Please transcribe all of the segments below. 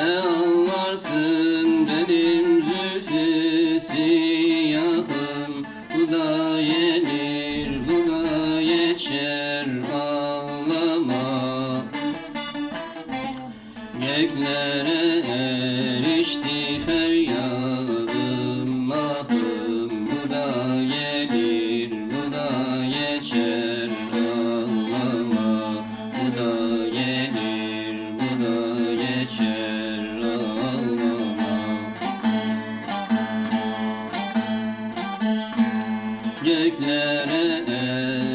Ne anlarsın benim zülfü siyahım. Bu da yenir bu da geçer ağlama. Göklere göklere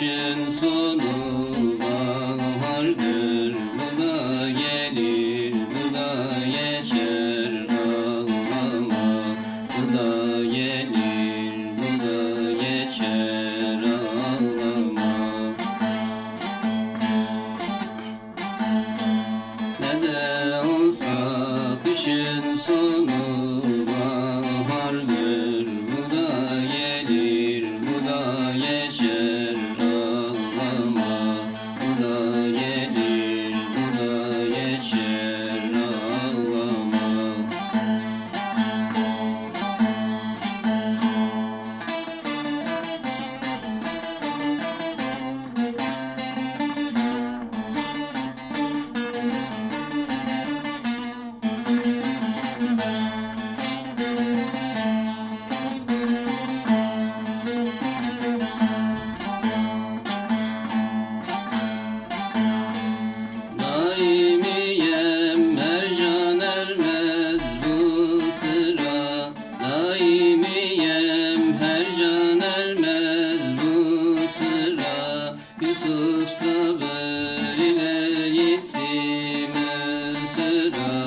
oceans sıra Yusuf sabır ile gitti Mısır'a